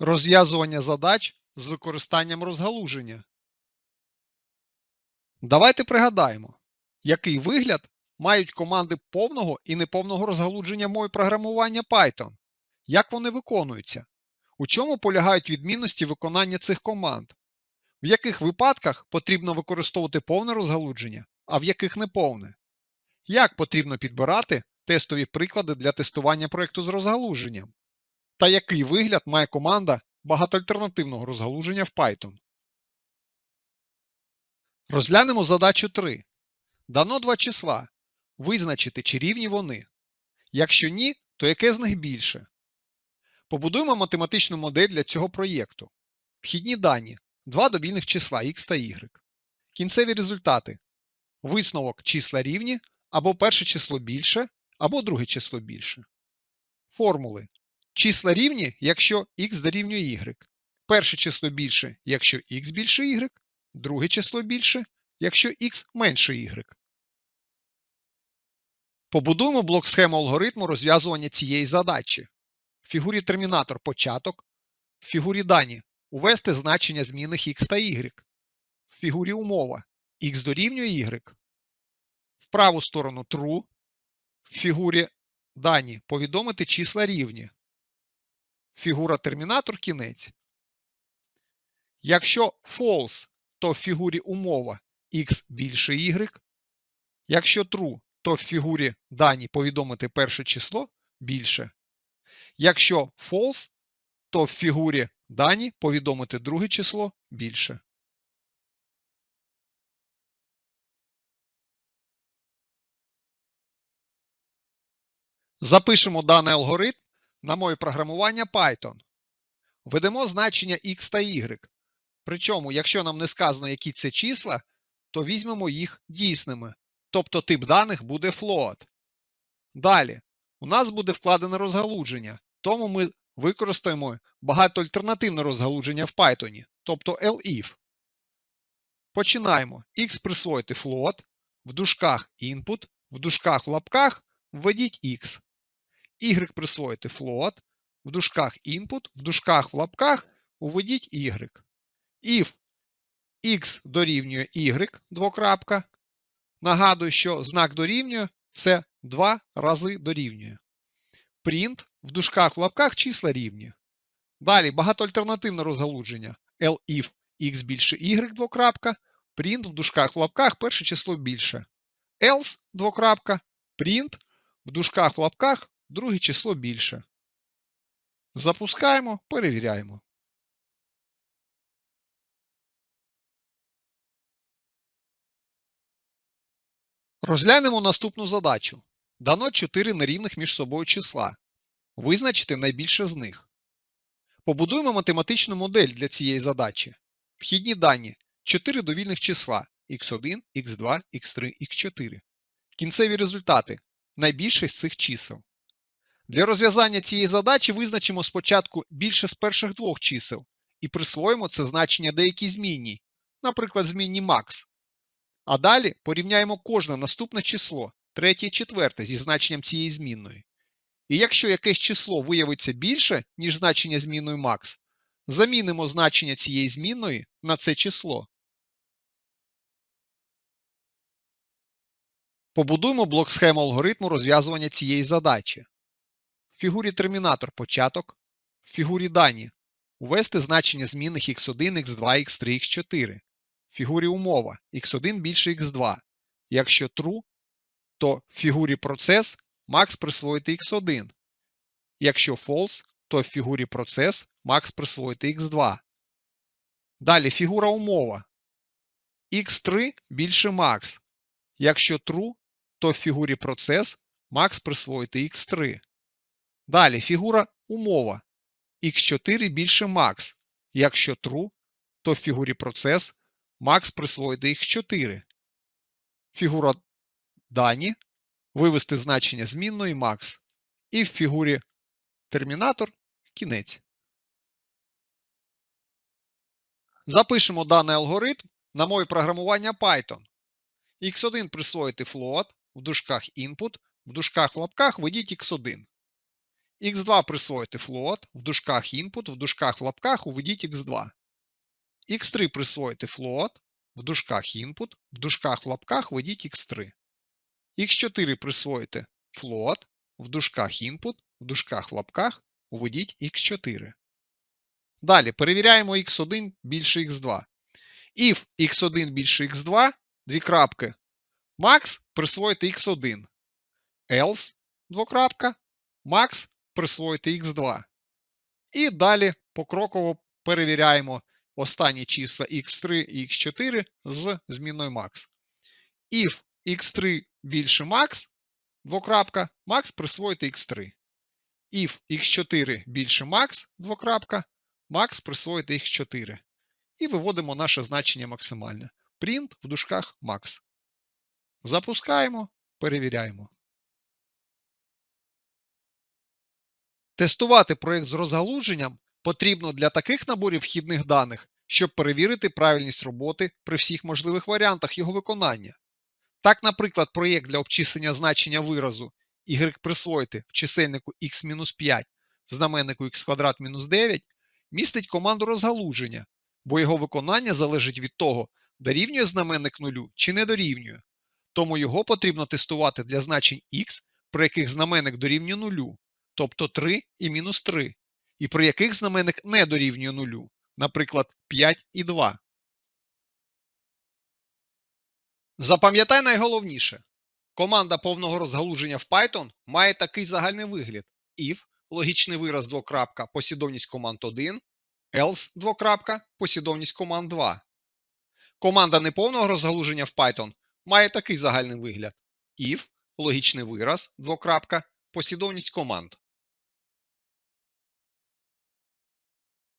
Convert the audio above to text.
Розв'язування задач з використанням розгалуження. Давайте пригадаємо, який вигляд мають команди повного і неповного розгалудження в мові програмування Python, як вони виконуються, у чому полягають відмінності виконання цих команд, в яких випадках потрібно використовувати повне розгалудження, а в яких неповне, як потрібно підбирати тестові приклади для тестування проєкту з розгалуженням, та який вигляд має команда багатоальтернативного розгалуження в Python. Розглянемо задачу 3. Дано два числа. Визначити, чи рівні вони. Якщо ні, то яке з них більше? Побудуємо математичну модель для цього проєкту. Вхідні дані два довільних числа x та y. Кінцеві результати. Висновок числа рівні або перше число більше, або друге число більше. Формули. Числа рівні, якщо x дорівнює y. Перше число більше, якщо x більше y. Друге число більше, якщо x менше y. Побудуємо блок схему алгоритму розв'язування цієї задачі. В фігурі термінатор початок. В фігурі дані увести значення змінних x та y. В фігурі умова x дорівнює y. В праву сторону true. В фігурі дані повідомити числа рівні. Фігура термінатор кінець. Якщо false, то в фігурі умова x більше y. Якщо true, то в фігурі дані повідомити перше число більше. Якщо false, то в фігурі дані повідомити друге число більше. Запишемо даний алгоритм на мові програмування Python. Введемо значення x та y. Причому, якщо нам не сказано, які це числа, то візьмемо їх дійсними, тобто тип даних буде float. Далі, у нас буде вкладене розгалудження, тому ми використаємо багатоальтернативне розгалудження в Python, тобто elif. Починаємо. x присвоїти float, в дужках input, в дужках в лапках введіть x. y присвоїти float, в дужках input, в дужках в лапках введіть y. If x дорівнює y, двокрапка. Нагадую, що знак дорівнює це 2 рази дорівнює. Print в дужках в лапках числа рівні. Далі багатоальтернативне розгалудження. elif x більше y, двокрапка. Print в дужках в лапках перше число більше. Else, двокрапка. Print в дужках в лапках друге число більше. Запускаємо, перевіряємо. Розглянемо наступну задачу. Дано 4 нерівних між собою числа. Визначити найбільше з них. Побудуємо математичну модель для цієї задачі. Вхідні дані 4 довільних числа x1, x2, x3, x4. Кінцеві результати найбільше з цих чисел. Для розв'язання цієї задачі визначимо спочатку більше з перших двох чисел і присвоїмо це значення деякій змінній, наприклад, змінні max. А далі порівняємо кожне наступне число, третє і четверте, зі значенням цієї змінної. І якщо якесь число виявиться більше, ніж значення змінної max, замінимо значення цієї змінної на це число. Побудуємо блок схему алгоритму розв'язування цієї задачі. Фігурі термінатор початок, в фігурі дані увести значення змінних x1, x2, x3, x4. В фігурі умова x1 більше x2. Якщо true, то в фігурі процес max присвоїти x1. Якщо false, то в фігурі процес max присвоїти x2. Далі фігура умова x3 більше max. Якщо true, то в фігурі процес max присвоїти x3. Далі фігура умова x4 більше max. Якщо true, то в фігурі процес max присвоїти x4. Фігура дані вивести значення змінної max. І в фігурі термінатор кінець. Запишемо даний алгоритм на мові програмування Python. x1 присвоїти float, в дужках input, в дужках в лапках введіть x1. X2 присвоїти float, в дужках input, в дужках в лапках уведіть x2. x3 присвоїти float, в дужках input, в дужках в лапках введіть x3. x4 присвоїти float, в дужках input, в дужках в лапках уведіть x4. Далі перевіряємо x1 більше x2. If x1 більше x2, дві крапки, max присвоїти x1. Else, двокрапка, max присвоїти x2. І далі покроково перевіряємо останні числа x3 і x4 з зміною max. If x3 більше max, двокрапка, max присвоїти x3. If x4 більше max, двокрапка, max присвоїти x4. І виводимо наше значення максимальне. Print в дужках max. Запускаємо, перевіряємо. Тестувати проєкт з розгалуженням потрібно для таких наборів вхідних даних, щоб перевірити правильність роботи при всіх можливих варіантах його виконання. Так, наприклад, проєкт для обчислення значення виразу y присвоїти в чисельнику x-5 в знаменнику x квадрат мінус 9 містить команду розгалуження, бо його виконання залежить від того, дорівнює знаменник нулю чи не дорівнює. Тому його потрібно тестувати для значень x, при яких знаменник дорівнює нулю, тобто 3 і мінус 3, і при яких знаменник не дорівнює нулю, наприклад, 5 і 2. Запам'ятай найголовніше. Команда повного розгалуження в Python має такий загальний вигляд: if логічний вираз двокрапка, послідовність команд 1, else двокрапка, послідовність команд 2. Команда неповного розгалуження в Python має такий загальний вигляд: if логічний вираз двокрапка, послідовність команд.